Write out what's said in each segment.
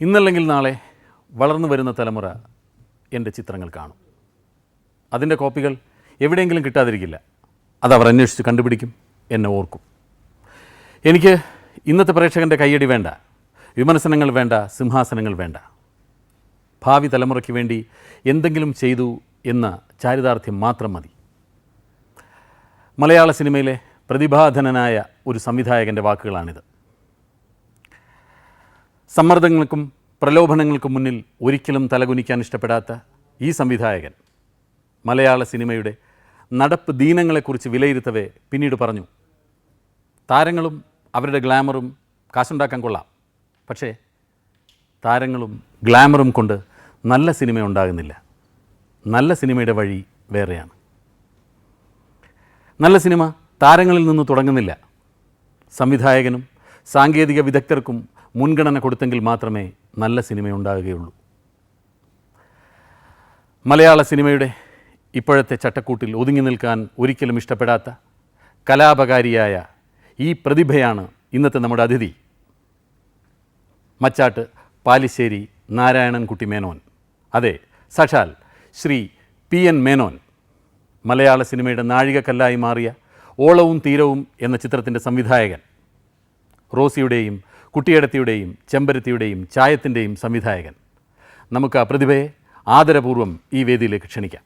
ഇന്നല്ലെങ്കിൽ നാളെ വളർന്നു വരുന്ന തലമുറ എന്റെ ചിത്രങ്ങൾ കാണും. അതിന്റെ കോപ്പികൾ എവിടെയെങ്കിലും കിട്ടാതിരിക്കില്ല. അത് അവർ അന്വേഷിച്ച് കണ്ടുപിടിക്കും എന്നെ ഓർക്കും. എനിക്ക് ഇന്നത്തെ പ്രേക്ഷകന്റെ കയ്യടി വേണ്ട വിമർശനങ്ങൾ വേണ്ട സിംഹാസനങ്ങൾ വേണ്ട. ഭാവി തലമുറയ്ക്ക് വേണ്ടി എന്തെങ്കിലും ചെയ്തു എന്ന ചാരിതാർത്ഥ്യം മാത്രം മതി. മലയാള സിനിമയിലെ പ്രതിഭാധനനായ ഒരു സംവിധായകന്റെ വാക്കുകളാണിത്. സമ്മർദ്ദങ്ങൾക്കും പ്രലോഭനങ്ങൾക്കും മുന്നിൽ ഒരിക്കലും തലകുനിക്കാൻ ഇഷ്ടപ്പെടാത്ത ഈ സംവിധായകൻ. മലയാള സിനിമയുടെ നടപ്പ് ദീനങ്ങളെക്കുറിച്ച് വിലയിരുത്തവേ പിന്നീട് പറഞ്ഞു. താരങ്ങളും അവരുടെ ഗ്ലാമറും കാശുണ്ടാക്കാൻ കൊള്ളാം. പക്ഷേ താരങ്ങളും ഗ്ലാമറും കൊണ്ട് നല്ല സിനിമ ഉണ്ടാകുന്നില്ല. നല്ല സിനിമയുടെ വഴി വേറെയാണ്. നല്ല സിനിമ താരങ്ങളിൽ നിന്ന് തുടങ്ങുന്നില്ല. സംവിധായകനും സാങ്കേതിക വിദഗ്ധർക്കും മുൻഗണന കൊടുത്തെങ്കിൽ മാത്രമേ നല്ല സിനിമ ഉണ്ടാകുകയുള്ളൂ. മലയാള സിനിമയുടെ ഇപ്പോഴത്തെ ചട്ടക്കൂട്ടിൽ ഒതുങ്ങി നിൽക്കാൻ ഒരിക്കലും ഇഷ്ടപ്പെടാത്ത കലാപകാരിയായ ഈ പ്രതിഭയാണ് ഇന്നത്തെ നമ്മുടെ അതിഥി. മച്ചാട്ട് പാലിശ്ശേരി നാരായണൻകുട്ടി മേനോൻ. അതെ സാക്ഷാൽ ശ്രീ പി എൻ മേനോൻ. മലയാള സിനിമയുടെ നാഴികക്കല്ലായി മാറിയ ഓളവും തീരവും എന്ന ചിത്രത്തിന്റെ സംവിധായകൻ. റോസിയുടെയും കുട്ടിയടത്തിയുടെയും ചെമ്പരത്തിയുടെയും ചായത്തിന്റെയും സംവിധായകൻ. നമുക്ക് ആ പ്രതിഭയെ ആദരപൂർവം ഈ വേദിയിലേക്ക് ക്ഷണിക്കാം.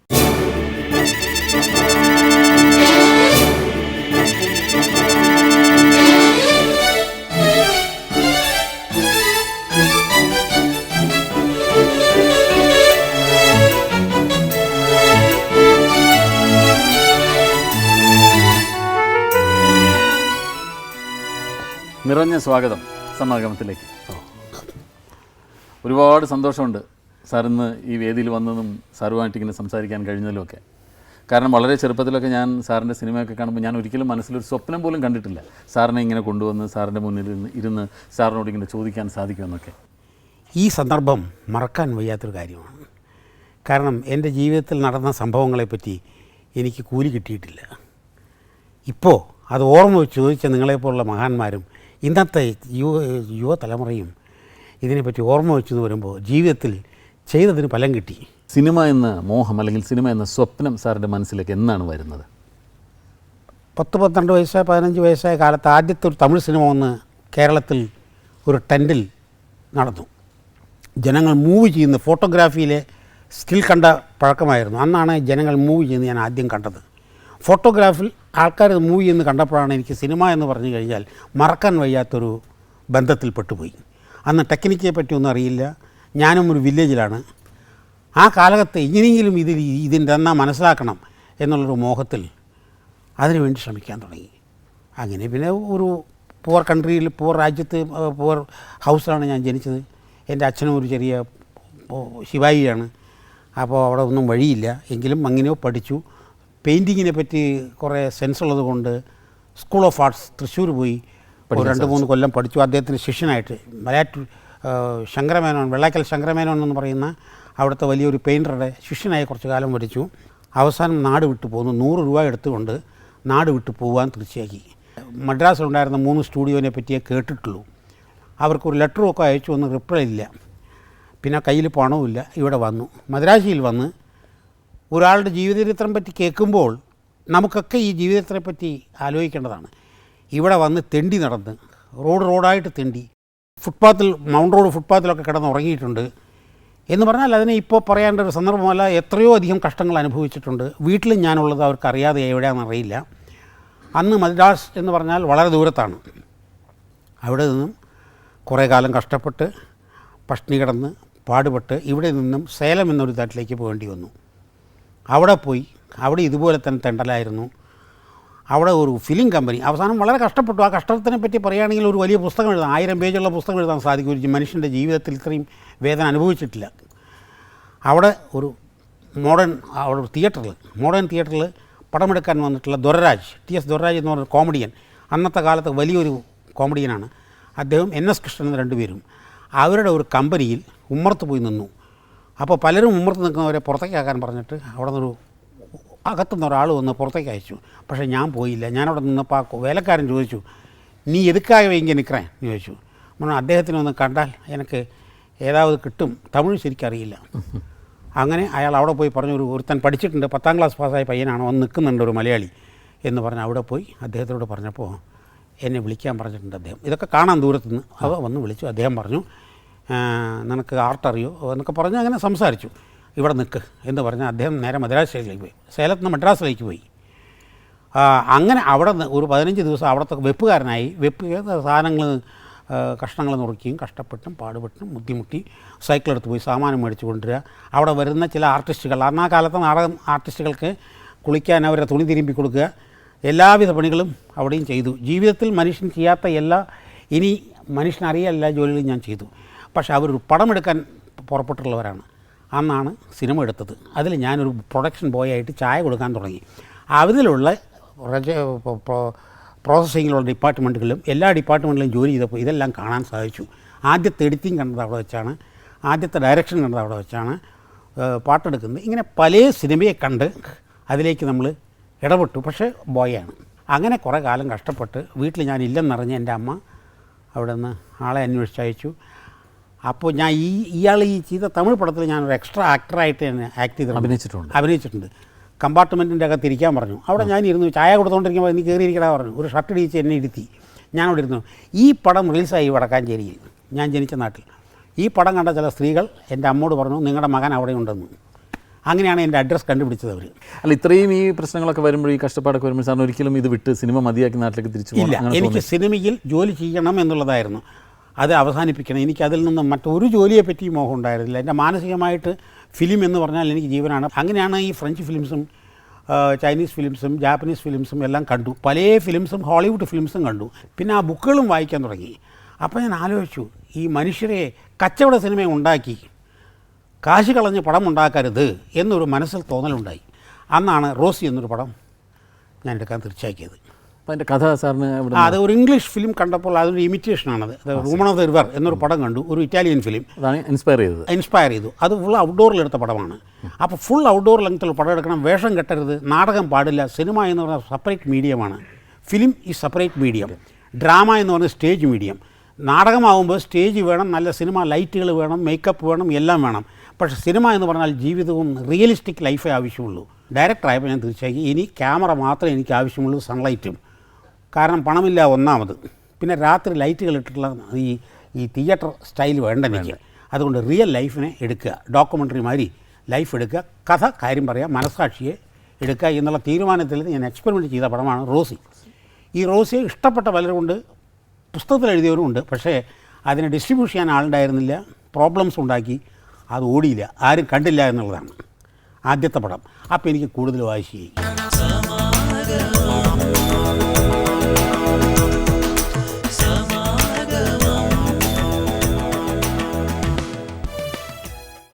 നിറഞ്ഞ സ്വാഗതം. സമാഗമത്തിലേക്ക്. ഒരുപാട് സന്തോഷമുണ്ട് സാറിന്ന് ഈ വേദിയിൽ വന്നതും സാറുമായിട്ട് ഇങ്ങനെ സംസാരിക്കാൻ കഴിഞ്ഞതിലുമൊക്കെ കാരണം വളരെ ചെറുപ്പത്തിലൊക്കെ ഞാൻ സാറിന്റെ സിനിമയൊക്കെ കാണുമ്പോൾ ഞാൻ ഒരിക്കലും മനസ്സിലൊരു സ്വപ്നം പോലും കണ്ടിട്ടില്ല. സാറിനെ ഇങ്ങനെ കൊണ്ടുവന്ന് സാറിന്റെ മുന്നിൽ ഇരുന്ന് ഇരുന്ന് സാറിനോട് ഇങ്ങനെ ചോദിക്കാൻ സാധിക്കുമെന്നൊക്കെ. ഈ സന്ദർഭം മറക്കാൻ വയ്യാത്തൊരു കാര്യമാണ്. കാരണം എന്റെ ജീവിതത്തിൽ നടന്ന സംഭവങ്ങളെപ്പറ്റി എനിക്ക് കൂലി കിട്ടിയിട്ടില്ല. ഇപ്പോൾ അത് ഓർമ്മ വെച്ച് ചോദിച്ച നിങ്ങളെപ്പോലുള്ള മഹാന്മാരും ഇന്നത്തെ യുവ യുവതലമുറയും ഇതിനെപ്പറ്റി ഓർമ്മ വെച്ചെന്ന് വരുമ്പോൾ ജീവിതത്തിൽ ചെയ്തതിന് ഫലം കിട്ടി. സിനിമ എന്ന മോഹം അല്ലെങ്കിൽ സിനിമ എന്ന സ്വപ്നം സാറിന്റെ മനസ്സിലേക്ക് എന്നാണ് വരുന്നത്? പത്ത് പന്ത്രണ്ട് വയസ്സായ പതിനഞ്ച് വയസ്സായ കാലത്ത് ആദ്യത്തെ ഒരു തമിഴ് സിനിമ വന്ന് കേരളത്തിൽ ഒരു ടെന്റിൽ നടന്നു. ജനങ്ങൾ മൂവ് ചെയ്യുന്ന ഫോട്ടോഗ്രാഫിയിലെ സ്കിൽ കണ്ട പഴക്കമായിരുന്നു. അന്നാണ് ജനങ്ങൾ മൂവ് ചെയ്യുന്നത് ഞാൻ ആദ്യം കണ്ടത്. ഫോട്ടോഗ്രാഫിൽ ആൾക്കാർ മൂവി എന്ന് കണ്ടപ്പോഴാണ് എനിക്ക് സിനിമ എന്ന് പറഞ്ഞു കഴിഞ്ഞാൽ മറക്കാൻ വയ്യാത്തൊരു ബന്ധത്തിൽ പെട്ടുപോയി അന്ന് ടെക്നിക്കിനെ പറ്റിയൊന്നും അറിയില്ല. ഞാനും ഒരു വില്ലേജിലാണ്. ആ കാലഘട്ടത്തെ ഇങ്ങനെയെങ്കിലും ഇതിൽ ഇതിന്റെ എന്നാ മനസ്സിലാക്കണം എന്നുള്ളൊരു മോഹത്തിൽ അതിനുവേണ്ടി ശ്രമിക്കാൻ തുടങ്ങി. അങ്ങനെ പിന്നെ ഒരു പൂർ കൺട്രിയിൽ പൂർ രാജ്യത്ത് പൂർ ഹൗസിലാണ് ഞാൻ ജനിച്ചത്. എന്റെ അച്ഛനും ഒരു ചെറിയ ശിവായിയാണ് അപ്പോൾ അവിടെ ഒന്നും വഴിയില്ല. എങ്കിലും അങ്ങനെയോ പഠിച്ചു. പെയിന്റിങ്ങിനെ പറ്റി കുറേ സെൻസ് ഉള്ളത് കൊണ്ട് സ്കൂൾ ഓഫ് ആർട്സ് തൃശ്ശൂർ പോയി. ഒരു രണ്ട് മൂന്ന് കൊല്ലം പഠിച്ചു. അദ്ദേഹത്തിന് ശിഷ്യനായിട്ട് മലയാറ്റൂർ ശങ്കരമേനോൻ വെള്ളാക്കൽ ശങ്കരമേനോൻ എന്ന് പറയുന്ന അവിടുത്തെ വലിയൊരു പെയിന്ററുടെ ശിഷ്യനായി കുറച്ച് കാലം പഠിച്ചു അവസാനം നാട് വിട്ടു പോന്നു. നൂറ് രൂപ എടുത്തുകൊണ്ട് നാട് വിട്ടു പോകാൻ തീർച്ചയാക്കി. മദ്രാസിലുണ്ടായിരുന്ന മൂന്ന് സ്റ്റുഡിയോനെ പറ്റിയേ കേട്ടിട്ടുള്ളൂ. അവർക്കൊരു ലെറ്ററും ഒക്കെ അയച്ചു ഒന്നും റിപ്ലൈ ഇല്ല. പിന്നെ കയ്യിൽ പണവുമില്ല. ഇവിടെ വന്നു. മദ്രാശിയിൽ വന്ന് ഒരാളുടെ ജീവിതചരിത്രം പറ്റി കേൾക്കുമ്പോൾ നമുക്കൊക്കെ ഈ ജീവിതത്തെ പറ്റി ആലോചിക്കേണ്ടതാണ്. ഇവിടെ വന്ന് തെണ്ടി നടന്ന് റോഡ് റോഡായിട്ട് തെണ്ടി ഫുട്പാത്തിൽ മൗണ്ട് റോഡ് ഫുട്പാത്തിലൊക്കെ കിടന്ന് ഉറങ്ങിയിട്ടുണ്ട് എന്ന് പറഞ്ഞാൽ അതിനെ ഇപ്പോൾ പറയേണ്ട ഒരു സന്ദർഭമല്ല. എത്രയോ അധികം കഷ്ടങ്ങൾ അനുഭവിച്ചിട്ടുണ്ട്. വീട്ടിലും ഞാനുള്ളത് അവർക്ക് അറിയാതെ എവിടെയാണെന്ന് അറിയില്ല. അന്ന് മദ്രാസ് എന്ന് പറഞ്ഞാൽ വളരെ ദൂരത്താണ്. അവിടെ നിന്നും കുറേ കാലം കഷ്ടപ്പെട്ട് പട്ടിണി കിടന്ന് പാടുപെട്ട് ഇവിടെ നിന്നും സേലം എന്നൊരു തട്ടിലേക്ക് പോകേണ്ടി വന്നു. അവിടെ പോയി. അവിടെ ഇതുപോലെ തന്നെ തെണ്ടലായിരുന്നു. അവിടെ ഒരു ഫിലിം കമ്പനി അവസാനം വളരെ കഷ്ടപ്പെട്ടു. ആ കഷ്ടത്തിനെ പറ്റി പറയുകയാണെങ്കിൽ ഒരു വലിയ പുസ്തകം എഴുതാം. ആയിരം പേജുള്ള പുസ്തകം എഴുതാൻ സാധിക്കും. ഒരു മനുഷ്യന്റെ ജീവിതത്തിൽ ഇത്രയും വേദന അനുഭവിച്ചിട്ടില്ല. അവിടെ ഒരു മോഡേൺ അവിടെ ഒരു തിയേറ്ററിൽ മോഡേൺ തിയേറ്ററിൽ പടമെടുക്കാൻ വന്നിട്ടുള്ള ദൊരരാജ് ടി എസ് ദൊരരാജ് എന്ന് പറഞ്ഞ കോമഡിയൻ അന്നത്തെ കാലത്ത് വലിയൊരു കോമഡിയനാണ് അദ്ദേഹം എൻ എസ് കൃഷ്ണൻ രണ്ടുപേരും. അവരുടെ ഒരു കമ്പനിയിൽ ഉമ്മർത്ത് പോയി നിന്നു. അപ്പോൾ പലരും ഉമ്മർത്ത് നിൽക്കുന്നവരെ പുറത്തേക്കാക്കാൻ പറഞ്ഞിട്ട് അവിടെ നിന്നൊരു അകത്തുനിന്ന് ഒരാൾ വന്ന് പുറത്തേക്ക് അയച്ചു. പക്ഷേ ഞാൻ പോയില്ല. ഞാനവിടെ നിന്നപ്പോൾ ആ വേലക്കാരൻ ചോദിച്ചു നീ എതുക്കായ ഇങ്ങനെ നിൽക്കറേ എന്ന് ചോദിച്ചു. പറഞ്ഞു അദ്ദേഹത്തിനെ ഒന്ന് കണ്ടാൽ എനിക്ക് ഏതാവത് കിട്ടും? തമിഴ് ശരിക്കറിയില്ല അങ്ങനെ അയാൾ അവിടെ പോയി പറഞ്ഞു ഒരു ഒരുത്തൻ പഠിച്ചിട്ടുണ്ട് പത്താം ക്ലാസ് പാസ്സായ പയ്യനാണ് വന്ന് നിൽക്കുന്നുണ്ട് ഒരു മലയാളി. എന്ന് പറഞ്ഞ് അവിടെ പോയി അദ്ദേഹത്തോട് പറഞ്ഞപ്പോൾ എന്നെ വിളിക്കാൻ പറഞ്ഞിട്ടുണ്ട് അദ്ദേഹം. ഇതൊക്കെ കാണാൻ ദൂരത്തുനിന്ന് അവ വന്ന് വിളിച്ചു. അദ്ദേഹം പറഞ്ഞു "ആ, നിനക്ക് ആർട്ടറിയോ എന്നൊക്കെ പറഞ്ഞ് അങ്ങനെ സംസാരിച്ചു. ഇവിടെ നിൽക്ക് എന്ന് പറഞ്ഞ് അദ്ദേഹം നേരെ മദ്രാസിലേക്ക് പോയി. സേലത്ത് നിന്ന് മദ്രാസിലേക്ക് പോയി. അങ്ങനെ അവിടെ ഒരു പതിനഞ്ച് ദിവസം അവിടുത്തെ വെപ്പുകാരനായി വെപ്പ് സാധനങ്ങൾ കഷ്ണങ്ങൾ നുറുക്കിയും കഷ്ടപ്പെട്ടും പാടുപെട്ടും ബുദ്ധിമുട്ടി സൈക്കിളെടുത്ത് പോയി സാമാനം മേടിച്ച് കൊണ്ടുവരിക. അവിടെ വരുന്ന ചില ആർട്ടിസ്റ്റുകൾ അന്ന് കാലത്തെ നാടകം ആർട്ടിസ്റ്റുകൾക്ക് കുളിക്കാൻ അവരെ തുണി തിരുമ്പി കൊടുക്കുക. എല്ലാവിധ പണികളും അവിടെയും ചെയ്തു. ജീവിതത്തിൽ മനുഷ്യൻ ചെയ്യാത്ത എല്ലാ ഇനി മനുഷ്യനറിയാൻ എല്ലാ ജോലികളും ഞാൻ ചെയ്തു. പക്ഷേ അവരൊരു പടമെടുക്കാൻ പുറപ്പെട്ടുള്ളവരാണ് അന്നാണ് സിനിമ എടുത്തത്. അതിൽ ഞാനൊരു പ്രൊഡക്ഷൻ ബോയ് ആയിട്ട് ചായ കൊടുക്കാൻ തുടങ്ങി. അതിലുള്ള പ്രോസസ്സിങ്ങിലുള്ള ഡിപ്പാർട്ട്മെന്റുകളിലും എല്ലാ ഡിപ്പാർട്ട്മെന്റിലും ജോലി ചെയ്തപ്പോൾ ഇതെല്ലാം കാണാൻ സാധിച്ചു. ആദ്യത്തെ എഡിറ്റിംഗ് കണ്ടത് അവിടെ വെച്ചാണ്. ആദ്യത്തെ ഡയറക്ഷൻ കണ്ടത് അവിടെ വെച്ചാണ്. പാട്ടെടുക്കുന്നത്. ഇങ്ങനെ പല സിനിമയെ കണ്ട് അതിലേക്ക് നമ്മൾ ഇടപെട്ടു. പക്ഷേ ബോയാണ് അങ്ങനെ കുറേ കാലം കഷ്ടപ്പെട്ട് വീട്ടിൽ ഞാൻ ഇല്ലെന്നറിഞ്ഞ് എന്റെ അമ്മ അവിടെ നിന്ന് ആളെ അന്വേഷിച്ച് അയച്ചു അപ്പോൾ ഞാൻ ഈ ഇയാൾ ഈ ചെയ്ത തമിഴ് പടത്തിൽ ഞാൻ ഒരു എക്സ്ട്രാ ആക്ടറായിട്ട് തന്നെ ആക്ട് ചെയ്ത് അഭിനയിച്ചിട്ടുണ്ട്. അഭിനയിച്ചിട്ടുണ്ട്. കമ്പാർട്ട്മെന്റിന്റെ അകത്ത് ഇരിക്കാൻ പറഞ്ഞു. അവിടെ ഞാൻ ഇരുന്നു ചായ കൊടുത്തുകൊണ്ടിരിക്കുമ്പോൾ നീ കയറി ഇരിക്കടാ പറഞ്ഞു. ഒരു ഷർട്ട് ഇടിച്ച് എന്നെ ഇരുത്തി. ഞാനവിടെ ഇരുന്നു. ഈ പടം റിലീസായി വടക്കാഞ്ചേരിയിൽ ഞാൻ ജനിച്ച നാട്ടിൽ. ഈ പടം കണ്ട ചില സ്ത്രീകൾ എന്റെ അമ്മോട് പറഞ്ഞു നിങ്ങളുടെ മകൻ അവിടെ ഉണ്ടെന്ന്. അങ്ങനെയാണ് എന്റെ അഡ്രസ്സ് കണ്ടുപിടിച്ചത് അവർ അല്ല ഇത്രയും ഈ പ്രശ്നങ്ങളൊക്കെ വരുമ്പോൾ ഈ കഷ്ടപ്പാടൊക്കെ വരുമ്പോൾ സാറിന് ഒരിക്കലും ഇത് വിട്ട് സിനിമ മതിയാക്കി നാട്ടിലേക്ക് തിരിച്ചു ഇല്ല എനിക്ക് സിനിമയിൽ ജോലി ചെയ്യണം എന്നുള്ളതായിരുന്നു. അത് അവസാനിപ്പിക്കണം. എനിക്ക് അതിൽ നിന്ന് മറ്റൊരു ജോലിയെ പറ്റി മോഹം ഉണ്ടായിരുന്നില്ല. എന്റെ മാനസികമായിട്ട് ഫിലിം എന്ന് പറഞ്ഞാൽ എനിക്ക് ജീവനാണ്. അങ്ങനെയാണ് ഈ ഫ്രഞ്ച് ഫിലിംസും ചൈനീസ് ഫിലിംസും ജാപ്പനീസ് ഫിലിംസും എല്ലാം കണ്ടു. പല ഫിലിംസും ഹോളിവുഡ് ഫിലിംസും കണ്ടു. പിന്നെ ആ ബുക്കുകളും വായിക്കാൻ തുടങ്ങി. അപ്പോൾ ഞാൻ ആലോചിച്ചു ഈ മനുഷ്യരെ കച്ചവട സിനിമ ഉണ്ടാക്കി കാശ് കളഞ്ഞ് പടം ഉണ്ടാക്കരുത് എന്നൊരു മനസ്സിൽ തോന്നലുണ്ടായി. അന്നാണ് റോസി എന്നൊരു പടം ഞാൻ എടുക്കാൻ തീർച്ചയാക്കിയത്. അപ്പോൾ അതിന്റെ കഥ സാറിന് അത് ഒരു ഇംഗ്ലീഷ് ഫിലിം കണ്ടപ്പോൾ അതൊരു ആണ് അത് റൂമൺ ഓഫ് ദ റിവർ എന്നൊരു പടം കണ്ടു. ഒരു ഇറ്റാലിയൻ ഫിലിം അതാണ് ഇൻസ്പയർ ചെയ്തത്. ഇൻസ്പയർ ചെയ്തു. അത് ഫുൾ ഔട്ട്ഡോറിൽ എടുത്ത പടമാണ്. അപ്പോൾ ഫുൾ ഔട്ട്ഡോർ ലെങ്ത്തിലുള്ള പടം എടുക്കണം. വേഷം കെട്ടരുത്. നാടകം പാടില്ല. സിനിമ എന്ന് പറഞ്ഞാൽ സെപ്പറേറ്റ് മീഡിയമാണ് ഫിലിം ഈ സെപ്പറേറ്റ് മീഡിയം ഡ്രാമ എന്ന് പറഞ്ഞാൽ സ്റ്റേജ് മീഡിയം നാടകമാകുമ്പോൾ സ്റ്റേജ് വേണം. നല്ല സിനിമ ലൈറ്റുകൾ വേണം. മേക്കപ്പ് വേണം. എല്ലാം വേണം. പക്ഷേ സിനിമ എന്ന് പറഞ്ഞാൽ ജീവിതവും റിയലിസ്റ്റിക് ലൈഫേ ആവശ്യമുള്ളൂ. ഡയറക്ടറായപ്പോൾ ഞാൻ തീർച്ചയായും ഇനി ക്യാമറ മാത്രമേ എനിക്ക് ആവശ്യമുള്ളൂ സൺലൈറ്റും കാരണം പണമില്ല ഒന്നാമത്. പിന്നെ രാത്രി ലൈറ്റുകൾ ഇട്ടിട്ടുള്ള ഈ ഈ തിയേറ്റർ സ്റ്റൈൽ വേണ്ട എനിക്ക്. അതുകൊണ്ട് റിയൽ ലൈഫിനെ എടുക്കുക. ഡോക്യുമെന്ററി മാതിരി ലൈഫ് എടുക്കുക. കഥ കാര്യം പറയുക മനസ്സാക്ഷിയെ എടുക്കുക എന്നുള്ള തീരുമാനത്തിൽ ഞാൻ എക്സ്പെരിമെന്റ് ചെയ്ത പടമാണ് റോസി. ഈ റോസിയെ ഇഷ്ടപ്പെട്ട പലരുമുണ്ട്. പുസ്തകത്തിൽ എഴുതിയവരും ഉണ്ട്. പക്ഷേ അതിനെ ഡിസ്ട്രിബ്യൂഷൻ ചെയ്യാൻ ആളുണ്ടായിരുന്നില്ല. പ്രോബ്ലംസ് ഉണ്ടാക്കി. അത് ഓടിയില്ല. ആരും കണ്ടില്ല എന്നുള്ളതാണ് ആദ്യത്തെ പടം. അപ്പോൾ എനിക്ക് കൂടുതൽ വായിച്ചു